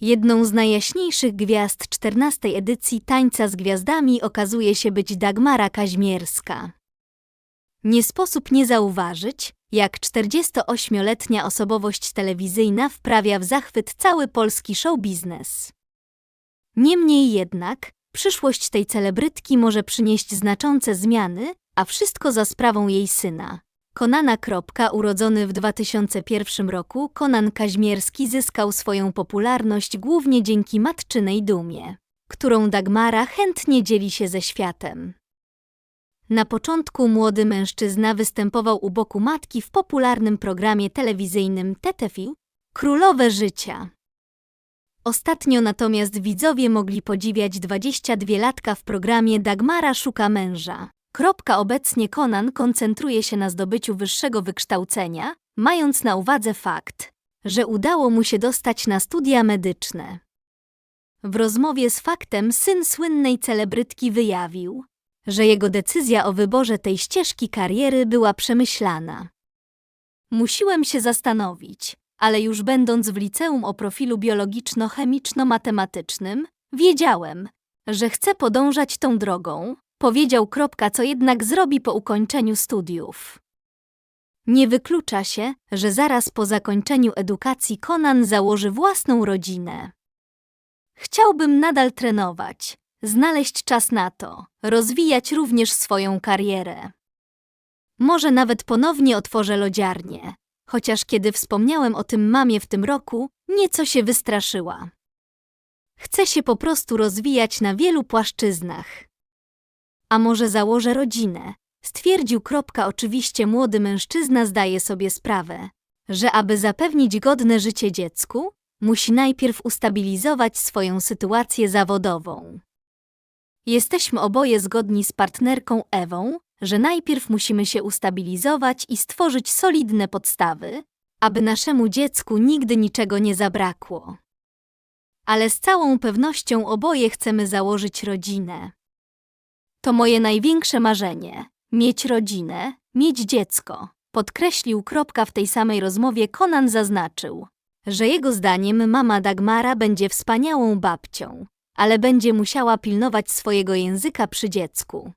Jedną z najjaśniejszych gwiazd 14 edycji Tańca z Gwiazdami okazuje się być Dagmara Kaźmierska. Nie sposób nie zauważyć, jak 48-letnia osobowość telewizyjna wprawia w zachwyt cały polski show biznes. Niemniej jednak, przyszłość tej celebrytki może przynieść znaczące zmiany, a wszystko za sprawą jej syna. Konana. Urodzony w 2001 roku, Konan Kaźmierski zyskał swoją popularność głównie dzięki matczynej dumie, którą Dagmara chętnie dzieli się ze światem. Na początku młody mężczyzna występował u boku matki w popularnym programie telewizyjnym TTV Królowe Życia. Ostatnio natomiast widzowie mogli podziwiać 22-latka w programie Dagmara szuka męża. Kropka obecnie Conan koncentruje się na zdobyciu wyższego wykształcenia, mając na uwadze fakt, że udało mu się dostać na studia medyczne. W rozmowie z faktem syn słynnej celebrytki wyjawił, że jego decyzja o wyborze tej ścieżki kariery była przemyślana. Musiłem się zastanowić, ale już będąc w liceum o profilu biologiczno-chemiczno-matematycznym, wiedziałem, że chcę podążać tą drogą, powiedział kropka, co jednak zrobi po ukończeniu studiów. Nie wyklucza się, że zaraz po zakończeniu edukacji Conan założy własną rodzinę. Chciałbym nadal trenować, znaleźć czas na to, rozwijać również swoją karierę. Może nawet ponownie otworzę lodziarnię, chociaż kiedy wspomniałem o tym mamie w tym roku, nieco się wystraszyła. Chcę się po prostu rozwijać na wielu płaszczyznach. A może założę rodzinę? Stwierdził kropka. Oczywiście młody mężczyzna zdaje sobie sprawę, że aby zapewnić godne życie dziecku, musi najpierw ustabilizować swoją sytuację zawodową. Jesteśmy oboje zgodni z partnerką Ewą, że najpierw musimy się ustabilizować i stworzyć solidne podstawy, aby naszemu dziecku nigdy niczego nie zabrakło. Ale z całą pewnością oboje chcemy założyć rodzinę. To moje największe marzenie mieć rodzinę, mieć dziecko. Podkreślił kropka w tej samej rozmowie Conan zaznaczył, że jego zdaniem mama Dagmara będzie wspaniałą babcią, ale będzie musiała pilnować swojego języka przy dziecku.